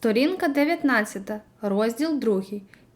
Сторінка 19, розділ 2.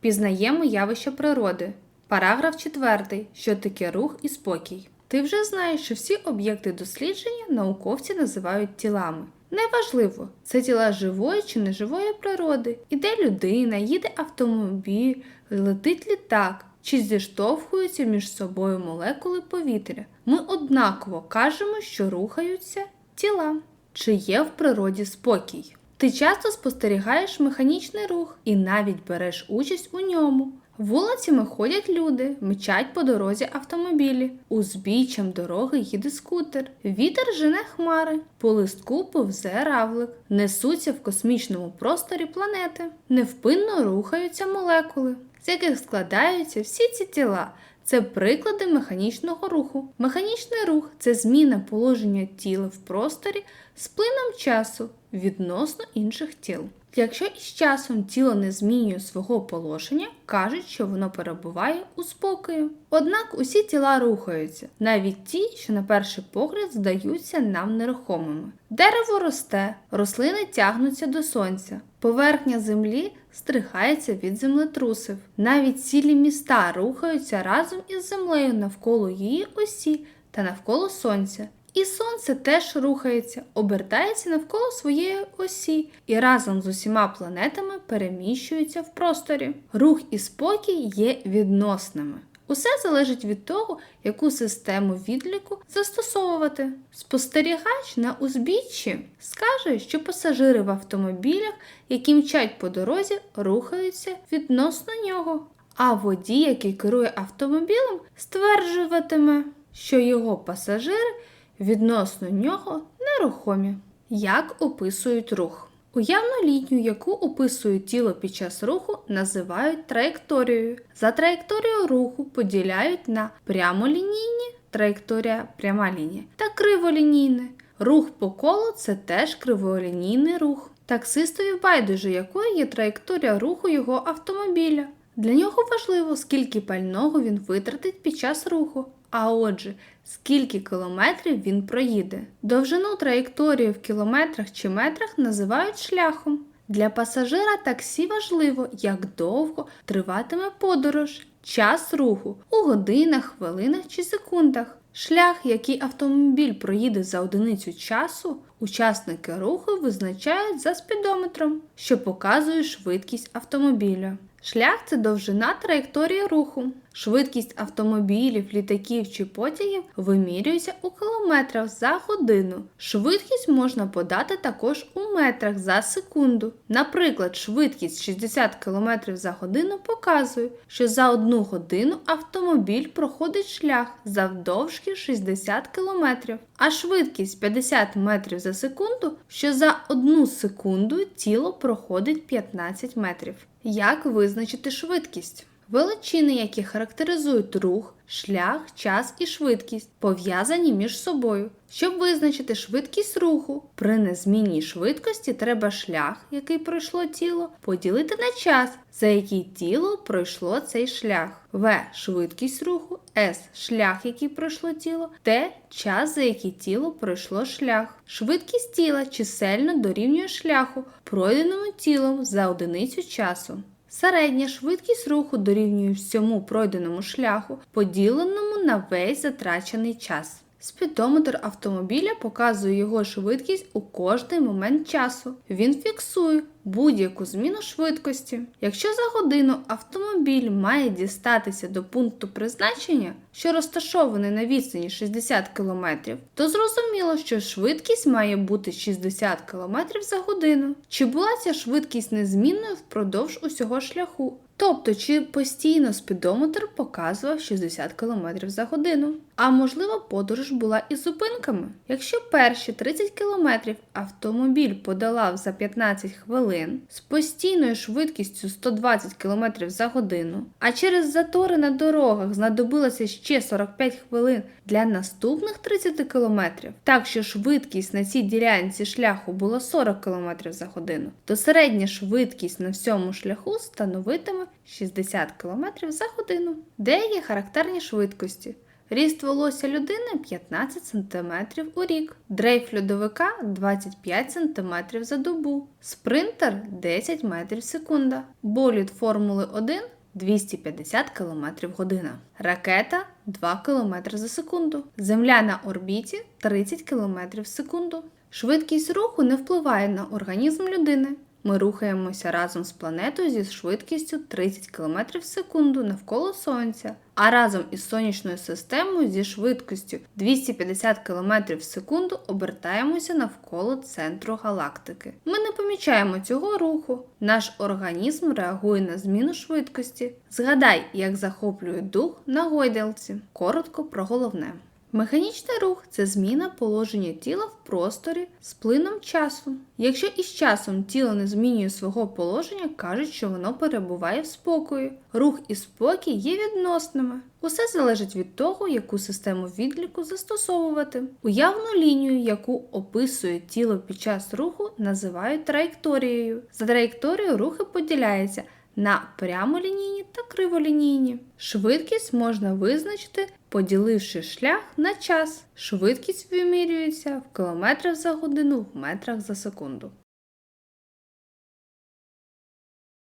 Пізнаємо явище природи. Параграф 4. Що таке рух і спокій. Ти вже знаєш, що всі об'єкти дослідження науковці називають тілами. Неважливо, це тіла живої чи неживої природи. Іде людина, їде автомобіль, летить літак, чи зіштовхуються між собою молекули повітря. Ми однаково кажемо, що рухаються тіла. Чи є в природі спокій? Ти часто спостерігаєш механічний рух і навіть береш участь у ньому. Вулицями ходять люди, мчать по дорозі автомобілі, узбіччям дороги їде скутер, вітер жене хмари, по листку повзе равлик, несуться в космічному просторі планети, невпинно рухаються молекули, з яких складаються всі ці тіла. Це приклади механічного руху. Механічний рух це зміна положення тіла в просторі з плином часу відносно інших тіл. Якщо із часом тіло не змінює свого положення, кажуть, що воно перебуває у спокою. Однак усі тіла рухаються, навіть ті, що на перший погляд здаються нам нерухомими. Дерево росте, рослини тягнуться до сонця, поверхня землі стрихається від землетрусів. Навіть цілі міста рухаються разом із землею навколо її осі та навколо сонця. І сонце теж рухається, обертається навколо своєї осі і разом з усіма планетами переміщується в просторі. Рух і спокій є відносними. Усе залежить від того, яку систему відліку застосовувати. Спостерігач на узбіччі скаже, що пасажири в автомобілях, які мчать по дорозі, рухаються відносно нього. А водій, який керує автомобілем, стверджуватиме, що його пасажири відносно нього нерухомі. Як описують рух? Уявну лінію, яку описує тіло під час руху, називають траєкторією. За траєкторію руху поділяють на прямолінійні траєкторія пряма лінія та криволінійне. Рух по колу це теж криволінійний рух. Таксистові байдуже, якою є траєкторія руху його автомобіля. Для нього важливо, скільки пального він витратить під час руху, а отже, скільки кілометрів він проїде. Довжину траєкторії в кілометрах чи метрах називають шляхом. Для пасажира таксі важливо, як довго триватиме подорож, час руху у годинах, хвилинах чи секундах. Шлях, який автомобіль проїде за одиницю часу, учасники руху визначають за спідометром, що показує швидкість автомобіля. Шлях це довжина траєкторії руху. Швидкість автомобілів, літаків чи потягів вимірюється у кілометрах за годину. Швидкість можна подати також у метрах за секунду. Наприклад, швидкість 60 км за годину показує, що за одну годину автомобіль проходить шлях завдовжки 60 км, а швидкість 50 метрів за секунду, що за одну секунду тіло проходить 15 метрів. Як визначити швидкість? Величини, які характеризують рух, шлях, час і швидкість, пов'язані між собою. Щоб визначити швидкість руху, при незмінній швидкості треба шлях, який пройшло тіло, поділити на час, за який тіло пройшло цей шлях. В. Швидкість руху, С. Шлях, який пройшло тіло, Т. Час, за який тіло пройшло шлях. Швидкість тіла чисельно дорівнює шляху, пройденому тілом за одиницю часу. Середня швидкість руху дорівнює всьому пройденому шляху, поділеному на весь затрачений час. Спідометр автомобіля показує його швидкість у кожний момент часу. Він фіксує будь-яку зміну швидкості. Якщо за годину автомобіль має дістатися до пункту призначення, що розташований на відстані 60 км, то зрозуміло, що швидкість має бути 60 км за годину. Чи була ця швидкість незмінною впродовж усього шляху? Тобто, чи постійно спідометр показував 60 км за годину? А можливо, подорож була із зупинками? Якщо перші 30 км автомобіль подолав за 15 хвилин з постійною швидкістю 120 км за годину, а через затори на дорогах знадобилося ще 45 хвилин для наступних 30 км, так що швидкість на цій ділянці шляху була 40 км за годину, то середня швидкість на всьому шляху становитиме 60 км за годину. Деякі характерні швидкості. Ріст волосся людини 15 см у рік, дрейф льодовика 25 см за добу, спринтер 10 метрів секунда, болід Формули 1 250 км в годину, ракета 2 км за секунду, земля на орбіті 30 км в секунду. Швидкість руху не впливає на організм людини. Ми рухаємося разом з планетою зі швидкістю 30 км в секунду навколо Сонця, а разом із сонячною системою зі швидкістю 250 км в секунду обертаємося навколо центру галактики. Ми не помічаємо цього руху. Наш організм реагує на зміну швидкості. Згадай, як захоплює дух на гойдалці. Коротко про головне. Механічний рух це зміна положення тіла в просторі з плином часу. Якщо із часом тіло не змінює свого положення, кажуть, що воно перебуває в спокої. Рух і спокій є відносними. Усе залежить від того, яку систему відліку застосовувати. Уявну лінію, яку описує тіло під час руху, називають траєкторією. За траєкторією рухи поділяються на прямолінійні та криволінійні. Швидкість можна визначити, поділивши шлях на час. Швидкість вимірюється в кілометрах за годину в метрах за секунду.